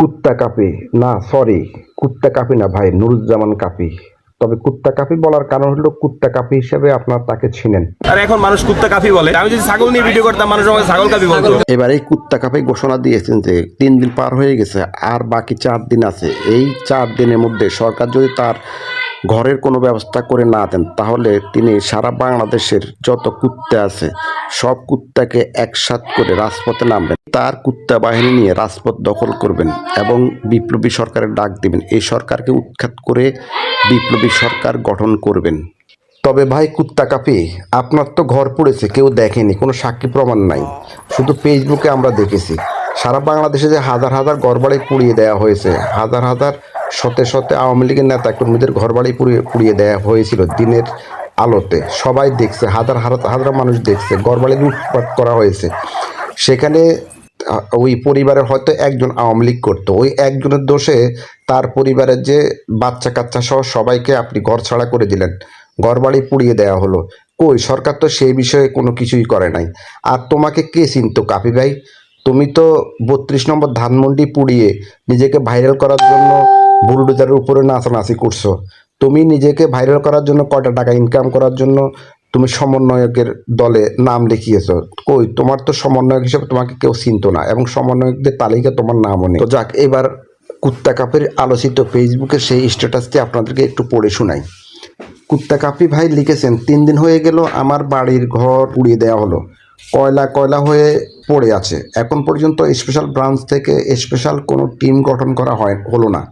কুত্তা কাপি। না সরি কুত্তা কাপি না ভাই নুরুজ্জামান কাপি। তবে কুত্তা কাপি বলার কারণ হলো কুত্তা কাপি হিসেবে আপনার তাকে ছিনেন আর এখন মানুষ কুত্তা কাপি বলে। আমি যদি ছাগল নিয়ে ভিডিও করতাম মানুষ আমাকে ছাগল কাফি বলতো। এবার এই কুত্তা কাপি ঘোষণা দিয়েছেন যে তিন দিন পার হয়ে গেছে আর বাকি চার দিন আছে। এই চার দিনের মধ্যে সরকার যদি তার ঘরের কোনো ব্যবস্থা করে না দেন, তাহলে তিনি সারা বাংলাদেশের যত কুত্তা আছে, সব কুত্তাকে একসাথ করে রাজপথে নামবেন। তার কুত্তা বাহিনী নিয়ে রাজপথ দখল করবেন এবং বিপ্লবী সরকারের ডাক দেবেন। এই সরকারকে উৎখাত করে বিপ্লবী সরকার গঠন করবেন। তবে ভাই, কুত্তা কাপি, আপনার তো ঘর পড়েছে, কেউ দেখেনি, কোনো সাক্ষী প্রমাণ নাই। শুধু ফেসবুকে আমরা দেখেছি। সারা বাংলাদেশে যে হাজার হাজার ঘরবাড়ি পুড়িয়ে দেওয়া হয়েছে, হাজার হাজার শতে শতে আওয়ামী লীগের নেতা কর্মীদের ঘরবাড়ি পুড়িয়ে পুড়িয়ে দেওয়া হয়েছিল দিনের আলোতে। সবাই দেখছে, হাজার হাজার হাজার মানুষ দেখছে, ঘরবাড়ি লুটপাট করা হয়েছে। সেখানে ওই পরিবারের হয়তো একজন আওয়ামী লীগ করতো। ওই একজনের দোষে তার পরিবারের যে বাচ্চা কাচ্চা সহ সবাইকে আপনি ঘর ছাড়া করে দিলেন ঘর বাড়ি পুড়িয়ে দেওয়া হলো। কই, সরকার তো সেই বিষয়ে কোনো কিছুই করে নাই। আর তোমাকে কে চিনতো কাপি ভাই? তুমি তো বত্রিশ নম্বর ধানমন্ডি পুড়িয়ে নিজেকে ভাইরাল করার জন্য বুলডোজারের উপরে নাচানাচি করছ। তুমি নিজেকে ভাইরাল করার জন্য কটা টাকা ইনকাম করার জন্য তুমি সমন্বয়কের দলে নাম লিখিয়েছ। কই, তোমার তো সমন্বয়ক হিসেবে তোমাকে কেউ চিনতো না এবং সমন্বয়কদের তালিকা তোমার নামও নেই। তো যাক, এবার কুত্তা কাপের আলোচিত ফেসবুকের সেই স্ট্যাটাসটি আপনাদেরকে একটু পড়ে শোনাই। কুত্তা কাপি ভাই লিখেছেন, তিন দিন হয়ে গেল, আমার বাড়ির ঘর উড়িয়ে দেওয়া হলো। কয়লা কয়লা হয়ে পড়ে আছে। এখন পর্যন্ত স্পেশাল ব্রাঞ্চ থেকে স্পেশাল কোনো টিম গঠন করা হয়, হলো না।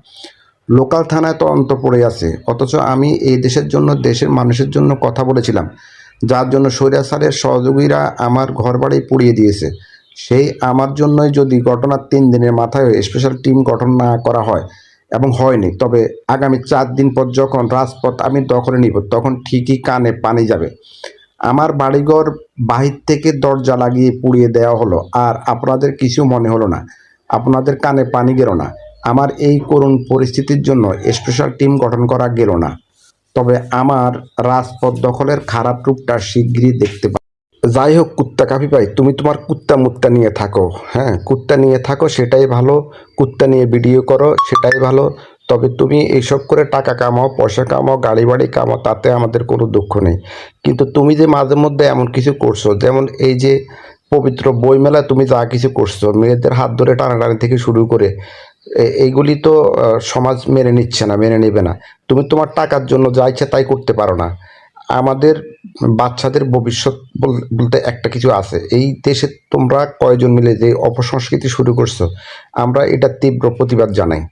লোকাল থানায় তদন্ত পড়ে আছে। অথচ আমি এই দেশের জন্য, দেশের মানুষের জন্য কথা বলেছিলাম। যার জন্য স্বৈরাচারের সহযোগীরা আমার ঘরবাড়ি পুড়িয়ে দিয়েছে। সেই আমার জন্যই যদি ঘটনার তিন দিনের মাথায় স্পেশাল টিম গঠন না করা হয় এবং হয়নি, তবে আগামী চার দিন পর যখন রাজপথ আমি দখলে নিব, তখন ঠিকই কানে পানি যাবে। আমার বাড়িঘর বাহির থেকে দরজা লাগিয়ে পুড়িয়ে দেওয়া হলো, আর আপনাদের কিছু মনে হলো না। আপনাদের কানে পানি গেল না। আমার এই করুণ পরিস্থিতির জন্য স্পেশাল টিম গঠন করা গেল না। তবে আমার রাজপথ দখলের খারাপ রূপটা শিগগিরই দেখতে পাই যাই হোক, কুত্তা কাপি পাই তুমি তোমার কুত্তা মুত্তা নিয়ে থাকো। হ্যাঁ কুত্তা নিয়ে থাকো, সেটাই ভালো। কুত্তা নিয়ে ভিডিও করো, সেটাই ভালো। তবে তুমি এইসব করে টাকা কামাও, পয়সা কামাও গাড়ি বাড়ি কামাও, তাতে আমাদের কোনো দুঃখ নেই। কিন্তু তুমি যে মাঝে মধ্যে এমন কিছু করছ, যেমন এই যে পবিত্র বইমেলায় তুমি যা কিছু করছ, মেয়েদের হাত ধরে টানাটানি থেকে শুরু করে এইগুলি তো সমাজ মেনে নিচ্ছে না, মেনে নেবে না। তুমি তোমার টাকার জন্য যা ইচ্ছা তাই করতে পারো না। আমাদের বাচ্চাদের ভবিষ্যৎ বল- বলতে একটা কিছু আছে। এই দেশে তোমরা কয়জন মিলে যে অপসংস্কৃতি শুরু করছ, আমরা এটা তীব্র প্রতিবাদ জানাই।